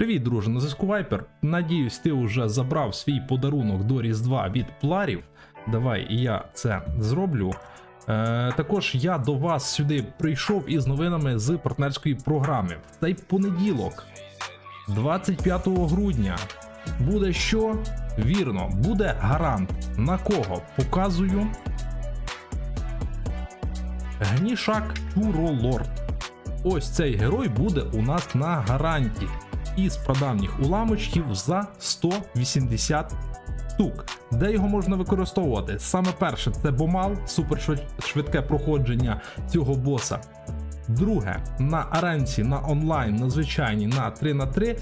Привіт, друже, на зв'язку Вайпер. Надіюсь, ти вже забрав свій подарунок до Різдва від Пларів. Давай я це зроблю. Е, також я до вас сюди прийшов із новинами з партнерської програми. В цей понеділок, 25 грудня, буде що? Вірно, буде гарант. На кого? Показую. Гнішак Чуролорд. Ось цей герой буде у нас на гаранті із прадавніх уламочків за 180 штук. Де його можна використовувати? Саме перше це бомал, супершвидке проходження цього боса. Друге, на аренці, на онлайн, на звичайній на 3 на 3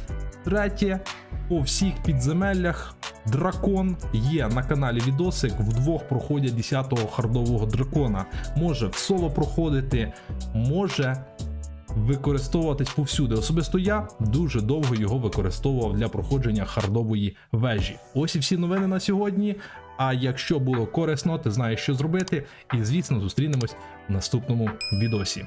Третє, по всіх підземеллях дракон є на каналі відосик. Вдвох проходять 10-го хардового дракона. Може в соло проходити, може використовуватись повсюди. Особисто я дуже довго його використовував для проходження хардової вежі. Ось і всі новини на сьогодні. А якщо було корисно, ти знаєш, що зробити. І звісно, зустрінемось в наступному відосі.